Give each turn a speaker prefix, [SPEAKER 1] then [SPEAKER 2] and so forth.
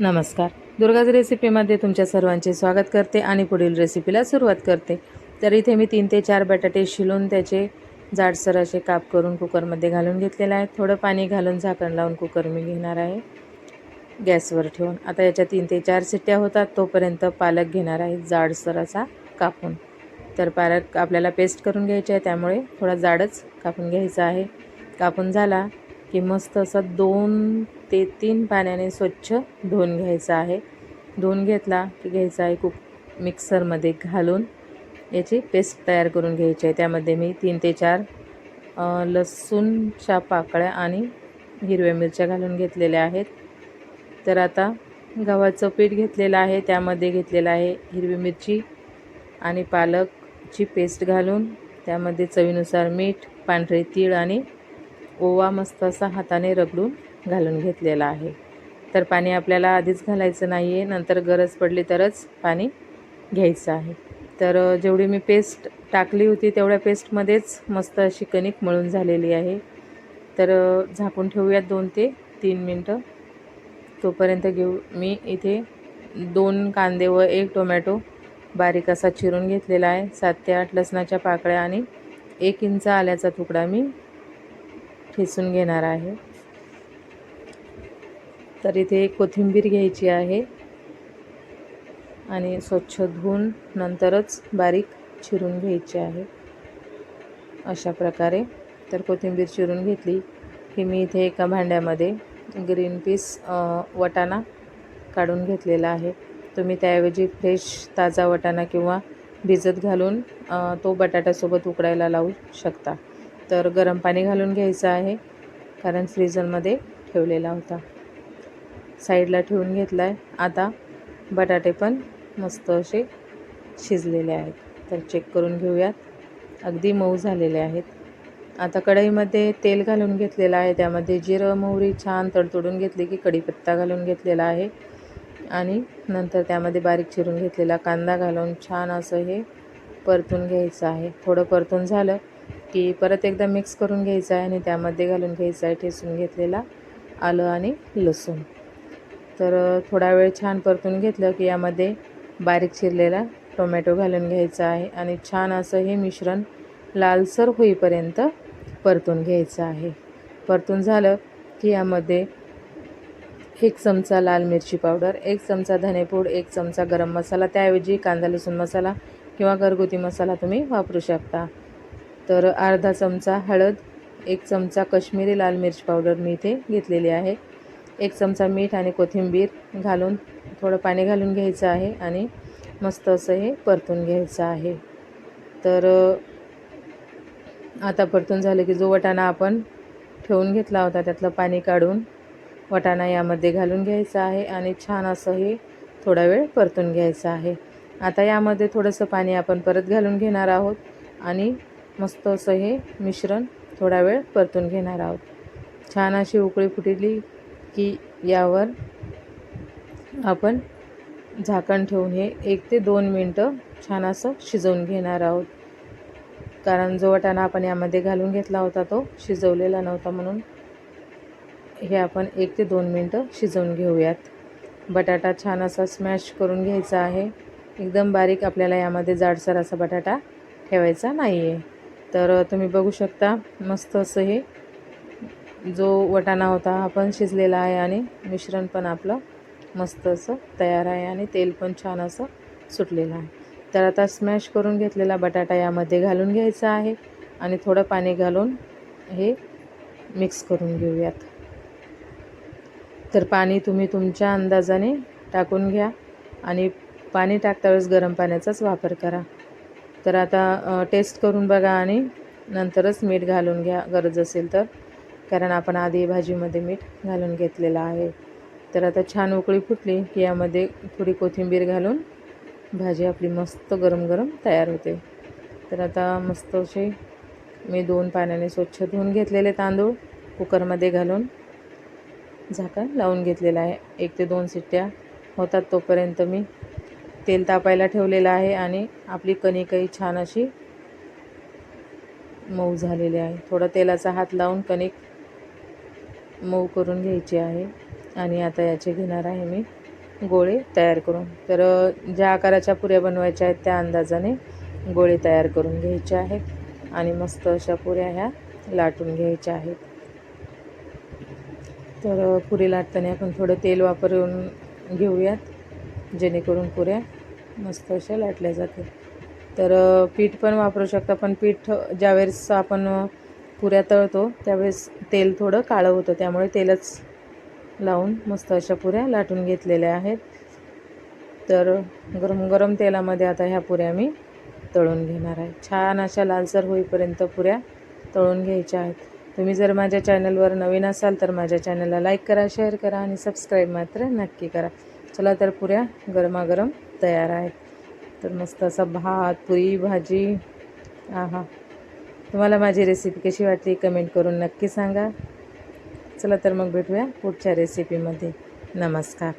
[SPEAKER 1] नमस्कार. दुर्गाज रेसिपीमध्ये तुमच्या सर्वांचे स्वागत करते आणि पुढील रेसिपीला सुरुवात करते. तर इथे मी तीन ते चार बटाटे शिलून त्याचे जाडसर असे काप करून कुकरमध्ये घालून घेतलेले आहेत. थोडं पाणी घालून झाकण लावून कुकर मी घेणार आहे. गॅसवर ठेवून. आता याच्या तीन ते चार सिट्ट्या होतात तोपर्यंत पालक घेणार आहे जाडसर असा कापून. तर पालक आपल्याला पेस्ट करून घ्यायचे आहे त्यामुळे थोडा जाडच कापून घ्यायचा आहे. कापून झाला की मस्त असं दोन ते तीन पाण्याने स्वच्छ धुवून घ्यायचं आहे. धुवून घेतला की घ्यायचा आहे कुक मिक्सरमध्ये घालून. याची पेस्ट तयार करून घ्यायची आहे. त्यामध्ये मी तीन ते चार लसूणच्या पाकळ्या आणि हिरव्या मिरच्या घालून घेतलेल्या आहेत. तर आता गव्हाचं पीठ घेतलेलं आहे. त्यामध्ये घेतलेलं आहे हिरवी मिरची आणि पालकची पेस्ट घालून. त्यामध्ये चवीनुसार मीठ पांढरे तीळ आणि ओवा मस्त असा हाताने रगडून घालून घेतलेला आहे. तर पाणी आपल्याला आधीच घालायचं नाही आहे नंतर गरज पडली तरच पाणी घ्यायचं आहे. तर जेवढी मी पेस्ट टाकली होती तेवढ्या पेस्टमध्येच मस्त अशी कणिक मळून झालेली आहे. तर झाकून ठेवूयात दोन ते तीन मिनटं. तोपर्यंत घेऊ मी इथे दोन कांदे व एक टोमॅटो बारीक असा चिरून घेतलेला आहे. सात ते आठ लसणाच्या पाकळ्या आणि एक इंच आल्याचा तुकडा मी ठेचून घेणार आहे. तर इथे कोथिंबीर घ्यायची आहे. आणि स्वच्छ धुवून नंतरच बारीक चिरून घ्यायची आहे. अशा प्रकारे. तर कोथिंबीर चिरून घेतली की मी इथे एका भांड्यामध्ये ग्रीन पीस वटाणा काढून घेतलेला आहे. तुम्ही त्याऐवजी फ्रेश ताजा वटाणा किंवा भिजत घालून तो बटाट्यासोबत उकडायला लावू शकता. तर गरम पाणी घालून घ्यायचं आहे कारण फ्रीजरमध्ये ठेवलेला होता. साईडला ठेवून घेतला आहे आता बटाटे पण मस्त असे शिजलेले आहेत. तर चेक करून घेऊयात. अगदी मऊ झालेले आहेत. आता कढईमध्ये तेल घालून घेतलेलं आहे. त्यामध्ये जिरं मोहरी छान तडतडून घेतली की कढीपत्ता घालून घेतलेला आहे. आणि नंतर त्यामध्ये बारीक चिरून घेतलेला कांदा घालून छान असं हे परतून घ्यायचं आहे. थोडं परतून झालं की परत एकदा मिक्स करून घ्यायचं आहे आणि त्यामध्ये घालून घ्यायचं आहे ठेसून घेतलेला आलं आणि लसूण. तर थोडा वेळ छान परतून घेतलं की यामध्ये बारीक चिरलेला टोमॅटो घालून घ्यायचा आहे आणि छान असं हे मिश्रण लालसर होईपर्यंत परतून घ्यायचं आहे. परतून झालं की यामध्ये एक चमचा लाल मिरची पावडर एक चमचा धनेपूड एक चमचा गरम मसाला त्याऐवजी कांदा लसूण मसाला किंवा घरगुती मसाला तुम्ही वापरू शकता. तर अर्धा चमचा हळद एक चमचा कश्मीरी लाल मिरची पावडर मी इथे घेतलेली आहे. एक चमचा मीठ आणि कोथिंबीर घालून थोडं पाणी घालून घ्यायचं आहे आणि मस्त असं हे परतून घ्यायचं आहे. तर आता परतून झालं की जो वटाणा आपण ठेवून घेतला होता त्यातलं पाणी काढून वटाणा यामध्ये घालून घ्यायचा आहे आणि छान असं हे थोडा वेळ परतून घ्यायचं आहे. आता यामध्ये थोडंसं पाणी आपण परत घालून घेणार आहोत आणि मस्त असं हे मिश्रण थोडा वेळ परतून घेणार आहोत. छान अशी उकळी फुटली की यावर आपण झाकण ठेवून हे एक ते दोन मिनटं छान असं शिजवून घेणार आहोत. कारण जो वाटाणा आपण यामध्ये घालून घेतला होता तो शिजवलेला नव्हता म्हणून हे आपण एक ते दोन मिनटं शिजवून घेऊयात. बटाटा छान असा स्मॅश करून घ्यायचा आहे. एकदम बारीक आपल्याला यामध्ये जाडसर असा बटाटा ठेवायचा नाही आहे तर तुम्ही बघू शकता मस्त असं हे जो वटाणा होता हा पण शिजलेला आहे आणि मिश्रण पण आपलं मस्त असं तयार आहे आणि तेल पण छान असं सुटलेलं आहे. तर आता स्मॅश करून घेतलेला बटाटा यामध्ये घालून घ्यायचा आहे आणि थोडं पाणी घालून हे मिक्स करून घेऊयात. तर पाणी तुम्ही तुमच्या अंदाजाने टाकून घ्या आणि पाणी टाकता वेळेस गरम पाण्याचाच वापर करा. तर आता टेस्ट करून बघा आणि नंतरच मीठ घालून घ्या. गरज असेल तर. कारण आपण आधी भाजीमध्ये मीठ घालून घेतलेलं आहे. तर आता छान उकळी फुटली की यामध्ये थोडी कोथिंबीर घालून भाजी आपली मस्त गरम गरम तयार होते. तर आता मस्त असे मी दोन पाण्याने स्वच्छ धुवून घेतलेले तांदूळ कुकरमध्ये घालून झाकण लावून घेतलेलं आहे. एक ते दोन शिट्ट्या होतात तोपर्यंत मी तेल तापायला ठेवलेलं आहे आणि आपली कणिकही छान अशी मऊ झालेली आहे. थोडा तेलाचा हात लावून कणिक मऊ करून घ्यायची आहे. आणि आता याचे घेणार आहे मी गोळे तयार करून. तर ज्या आकाराच्या पुऱ्या बनवायच्या आहेत त्या अंदाजाने गोळे तयार करून घ्यायचे आहेत. आणि मस्त अशा पुऱ्या ह्या लाटून घ्यायच्या आहेत. तर पुरी लाटताना आपण थोडं तेल वापरून घेऊयात. जेणेकरून पुऱ्या मस्त अशा लाटल्या जातील. तर पीठ पण वापरू शकता पण पीठ ज्यावेळेस आपण पुऱ्या तळतो त्यावेळेस तेल थोडं काळं होतं त्यामुळे तेलच लावून मस्त अशा पुऱ्या लाटून घेतलेल्या आहेत. तर गरम गरम तेलामध्ये आता ह्या पुऱ्या मी तळून घेणार आहे. छान अशा लालसर होईपर्यंत पुऱ्या तळून घ्यायच्या आहेत. तुम्ही जर माझ्या चॅनलवर नवीन असाल तर माझ्या चॅनलला लाईक करा शेअर करा आणि सबस्क्राईब मात्र नक्की करा. चला तर पुऱ्या गरमागरम तयार आहेत. तर मस्त असा भात पुरी भाजी आहा. तुम्हाला माझी रेसिपी कशी वाटली कमेंट करून नक्की सांगा. चला तर मग भेटूया पुढच्या रेसिपीमध्ये नमस्कार.